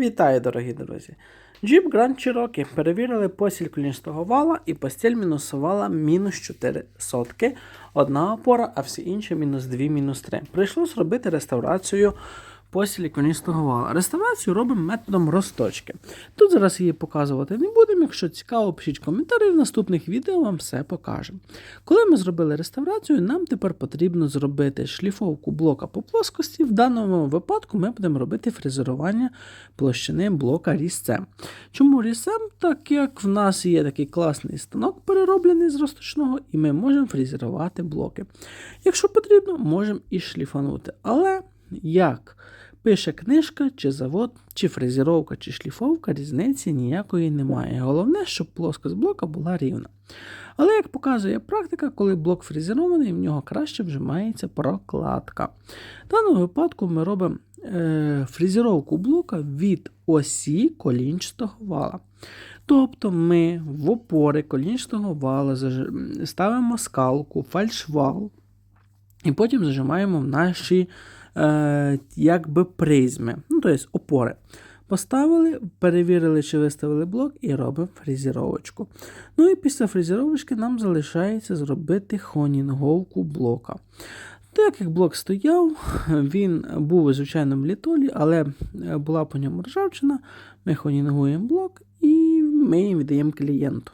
Вітаю, дорогі друзі! Jeep Grand Cherokee перевірили посіль колінського вала і постіль мінусувала мінус 4 сотки. Одна опора, а всі інші мінус 2, мінус 3. Прийшлось робити реставрацію посілі колінського вала. Реставрацію робимо методом розточки. Тут зараз її показувати не будемо. Якщо цікаво, пишіть коментарі, в наступних відео вам все покажемо. Коли ми зробили реставрацію, нам тепер потрібно зробити шліфовку блока по плоскості. В даному випадку ми будемо робити фрезерування площини блока різцем. Чому різцем? Так як в нас є такий класний станок, перероблений з розточного, і ми можемо фрезерувати блоки. Якщо потрібно, можемо і шліфанути. Але як пише книжка, чи завод, чи фрезеровка, чи шліфовка, різниці ніякої немає. Головне, щоб плоскость блока була рівна. Але як показує практика, коли блок фрезерований, в нього краще вжимається прокладка. В даному випадку ми робимо е, фрезеровку блока від осі колінчатого вала. Тобто ми в опори колінчатого вала ставимо скалку, фальшвал, і потім зажимаємо в наші е, якби призми, ну, тобто опори. Поставили, перевірили, чи виставили блок, і робимо фрезеровочку. Ну і після фрезеровочки нам залишається зробити хонінговку блока. Так як блок стояв, він був у звичайному літолі, але е, була по ньому ржавчина. Ми хонінгуємо блок і ми їм віддаємо клієнту.